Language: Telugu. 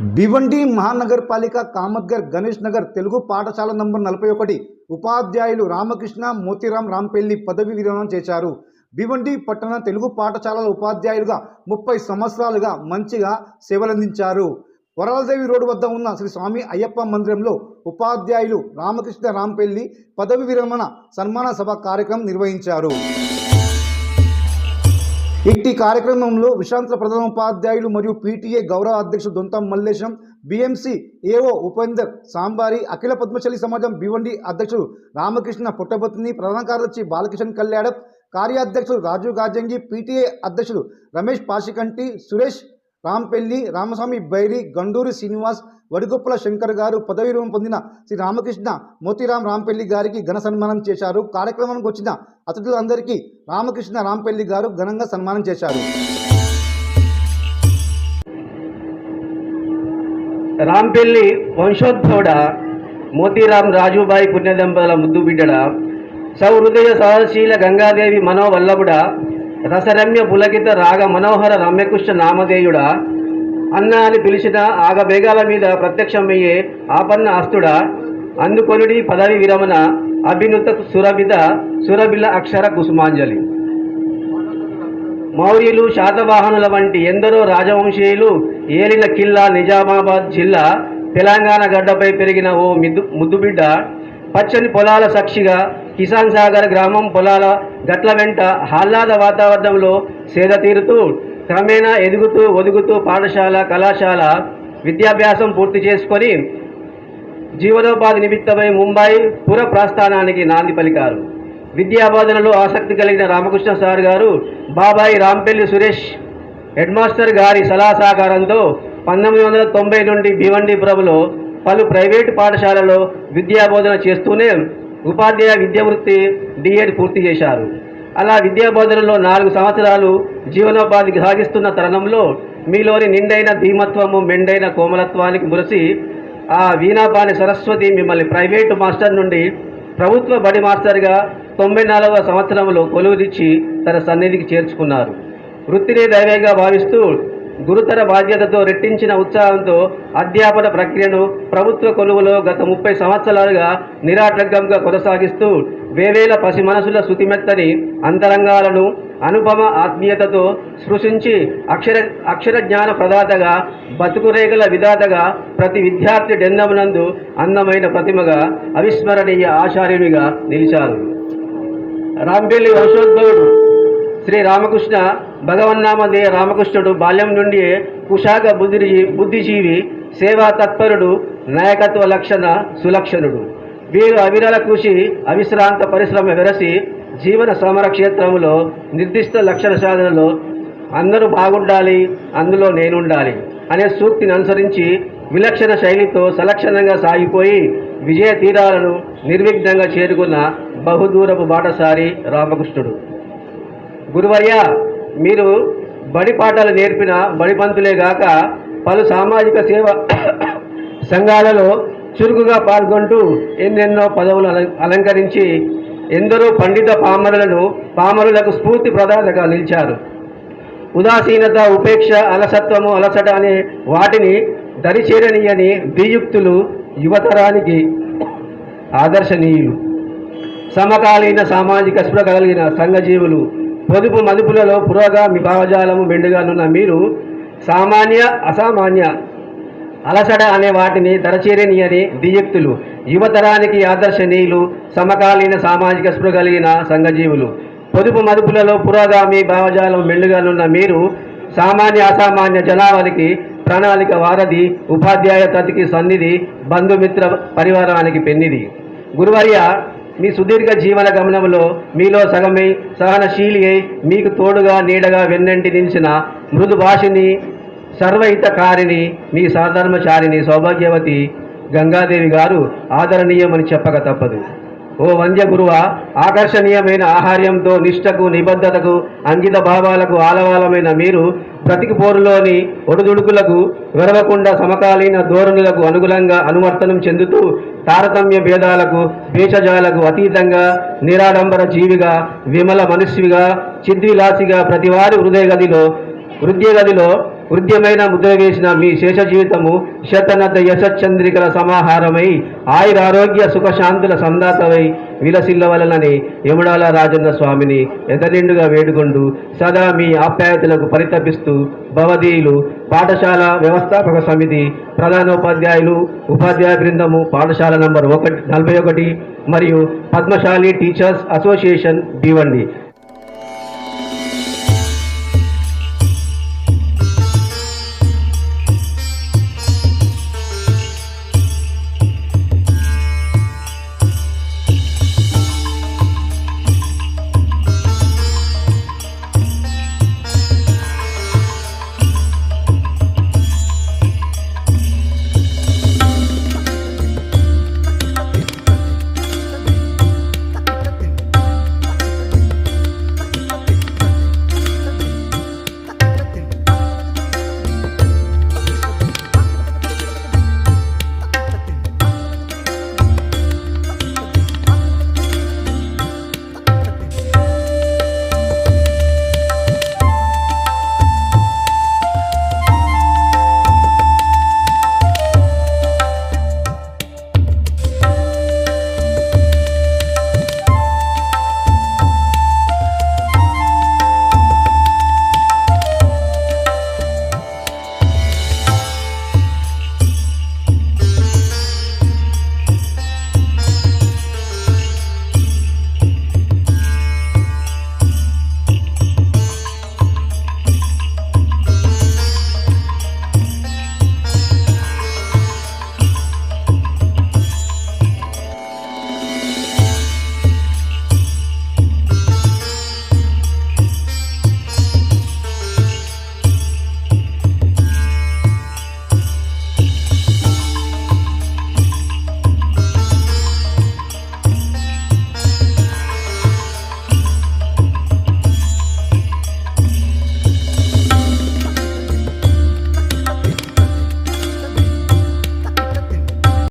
భివండి మహానగరపాలిక కామత్గర్ గణేష్ నగర్ తెలుగు పాఠశాల నంబర్ నలభై ఒకటి ఉపాధ్యాయులు రామకృష్ణ మోతిరామ్ రాంపెల్లి పదవి విరమణ చేశారు. భివండి పట్టణ తెలుగు పాఠశాలల ఉపాధ్యాయులుగా ముప్పై సంవత్సరాలుగా మంచిగా సేవలందించారు. వరలదేవి రోడ్డు వద్ద ఉన్న శ్రీ స్వామి అయ్యప్ప మందిరంలో ఉపాధ్యాయులు రామకృష్ణ రాంపెల్లి పదవి విరమణ సన్మాన సభ కార్యక్రమం నిర్వహించారు. ఇట్టి కార్యక్రమంలో విశ్రాంత ప్రధాన ఉపాధ్యాయులు మరియు పీటీఏ గౌరవ అధ్యక్షుడు దొంతం మల్లేశం బిఎంసి ఏఓ ఉపేందర్ సాంబారి అఖిల పద్మశలి సమాజం బివండి అధ్యక్షుడు రామకృష్ణ పుట్టబత్తిని ప్రధాన కార్యదర్శి బాలకిషన్ కళ్యాణ్ కార్యాధ్యక్షుడు రాజు గాజంగి పీటీఏ అధ్యక్షుడు రమేష్ పాషికంటి సురేష్ రాంపెల్లి రామస్వామి బైరి గండూరి శ్రీనివాస్ వడిగొప్పల శంకర్ గారు పదవి విరమణ పొందిన శ్రీ రామకృష్ణ మోతీరాం రాంపెల్లి గారికి ఘన సన్మానం చేశారు. కార్యక్రమానికి వచ్చిన అతిథులందరికీ రామకృష్ణ రాంపెల్లి గారు ఘనంగా సన్మానం చేశారు. రాంపెల్లి వంశోద్భవుడ మోతీరాం రాజుబాయి పుణ్యదంపతుల ముద్దు బిడ్డడ సౌహృదయ సహశీల గంగాదేవి మనోవల్లభుడ రసరమ్య పులకిత రాగ మనోహర రమ్యకృష్ణ నామధేయుడ. అన్న అని పిలిచిన ఆగబేగాల మీద ప్రత్యక్షమయ్యే ఆపన్న అస్తుడ. అందుకొనుడి పదవి విరమణ అభినుత సురబిద సురభిల అక్షర కుసుమాంజలి. మౌర్యులు శాతవాహనుల వంటి ఎందరో రాజవంశీయులు ఏలిన కిల్లా నిజామాబాద్ జిల్లా తెలంగాణ గడ్డపై పెరిగిన ఓ మిద్దు ముద్దుబిడ్డ. పచ్చని పొలాల సాక్షిగా కిసాన్ సాగర్ గ్రామం పొలాల గట్ల వెంట ఆహ్లాద వాతావరణంలో సేద తీరుతూ క్రమేణా ఎదుగుతూ ఒదుగుతూ పాఠశాల కళాశాల విద్యాభ్యాసం పూర్తి చేసుకొని జీవనోపాధి నిమిత్తమై ముంబై పుర ప్రస్థానానికి నాంది పలికారు. విద్యాబోధనలో ఆసక్తి కలిగిన రామకృష్ణ సార్ గారు బాబాయి రాంపెల్లి సురేష్ హెడ్ మాస్టర్ గారి సలహా సహకారంతో పంతొమ్మిది వందల తొంభై నుండి భివండిపురంలో పలు ప్రైవేటు పాఠశాలలో విద్యాబోధన చేస్తూనే ఉపాధ్యాయ విద్యా వృత్తి డిఎడ్ పూర్తి చేశారు. అలా విద్యాబోధనలో నాలుగు సంవత్సరాలు జీవనోపాధికి సాగిస్తున్న తరుణంలో మీలోని నిండైన ధీమత్వము మెండైన కోమలత్వానికి మురిసి ఆ వీణాపాని సరస్వతి మిమ్మల్ని ప్రైవేటు మాస్టర్ నుండి ప్రభుత్వ బడి మాస్టర్గా తొంభై నాలుగవ సంవత్సరంలో కొలువుదిచ్చి తన సన్నిధికి చేర్చుకున్నారు. వృత్తిని దైవంగా భావిస్తూ గురుతర బాధ్యతతో రెట్టించిన ఉత్సాహంతో అధ్యాపన ప్రక్రియను ప్రభుత్వ కొలువులో గత ముప్పై సంవత్సరాలుగా నిరాటంకంగా కొనసాగిస్తూ వేవేల పసి మనసుల శృతిమెత్తని అంతరంగాలను అనుపమ ఆత్మీయతతో సృశించి అక్షర అక్షర జ్ఞాన ప్రదాతగా బతుకురేగల విధాతగా ప్రతి విద్యార్థి డెందమునందు అందమైన ప్రతిమగా అవిస్మరణీయ ఆచార్యునిగా నిలిచారు. రాంబెల్లి వంశోద్భవుడు శ్రీ రామకృష్ణ భగవన్నామదే రామకృష్ణుడు బాల్యం నుండి కుశాగ బుద్ధి బుద్ధిజీవి సేవా తత్పరుడు నాయకత్వ లక్షణ సులక్షణుడు. వీరు అవిరల కృషి అవిశ్రాంత పరిశ్రమ వెరసి జీవన సమరక్షేత్రంలో నిర్దిష్ట లక్షణ సాధనలో అందరూ బాగుండాలి అందులో నేనుండాలి అనే సూక్తిని అనుసరించి విలక్షణ శైలితో సలక్షణంగా సాగిపోయి విజయ తీరాలను నిర్విఘ్నంగా చేరుకున్న బహుదూరపు బాటసారి రామకృష్ణుడు. గురువయ్య మీరు బడి పాఠాలు నేర్పిన బడిపంతులే గాక పలు సామాజిక సేవ సంఘాలలో చురుకుగా పాల్గొంటూ ఎన్నెన్నో పదవులు అలం- అలంకరించి ఎందరో పండిత పామరులను పామరులకు స్ఫూర్తి ప్రదాతగా నిలిచారు. ఉదాసీనత ఉపేక్ష అలసత్వము అలసట అనే వాటిని దరిచేరనీయని దియుక్తులు యువతరానికి ఆదర్శనీయులు. సమకాలీన సామాజిక స్పృహ కలిగిన సంఘజీవులు పొదుపు మదుపులలో పురోగామి భావజాలము మెండుగానున్న మీరు సామాన్య అసామాన్య అలసడ అనే వాటిని దరచేరనీయని దియక్తులు యువతరానికి ఆదర్శనీయులు సమకాలీన సామాజిక స్పృహ కలిగిన సంఘజీవులు. పొదుపు మదుపులలో పురోగామి భావజాలం మెండుగానున్న మీరు సామాన్య అసామాన్య జనాభానికి ప్రణాళిక వారధి ఉపాధ్యాయ తతికి సన్నిధి బంధుమిత్ర పరివారానికి పెన్నిది గురువర్య మీ సుదీర్ఘ జీవన గమనంలో మీలో సగమై సహనశీలి అయి మీకు తోడుగా నీడగా వెన్నంటి నిలిచిన మృదు భాషిని సర్వహితకారిణి మీ సాధర్మచారిణి సౌభాగ్యవతి గంగాదేవి గారు ఆదరణీయమని చెప్పక తప్పదు. ఓ వంద్య గురువ ఆకర్షణీయమైన ఆహార్యంతో నిష్ఠకు నిబద్ధతకు అంకిత భావాలకు ఆలవాలమైన మీరు బ్రతికి పోరులోని ఒడుదుడుకులకు వెరవకుండా సమకాలీన ధోరణులకు అనుగుణంగా అనువర్తనం చెందుతూ తారతమ్య భేదాలకు భేషజాలకు అతీతంగా నిరాడంబర జీవిగా విమల మనుష్యుగా చిద్విలాసిగా ప్రతివారి హృదయ గదిలో హృదయ గదిలో హృద్యమైన ముద్ర వేసిన మీ శేష జీవితము శతనత యశచంద్రికల సమాహారమై ఆయురారోగ్య సుఖశాంతుల సందాతమై విలసిల్లవలనని యముడాల రాజన్న స్వామిని ఎదనిండుగా వేడుకొండు. సదా మీ ఆప్యాయతలకు పరితపిస్తూ భవదీయులు పాఠశాల వ్యవస్థాపక సమితి ప్రధానోపాధ్యాయులు ఉపాధ్యాయ బృందము పాఠశాల నంబర్ ఒకటి నలభై ఒకటి మరియు పద్మశాలి టీచర్స్ అసోసియేషన్ భివండి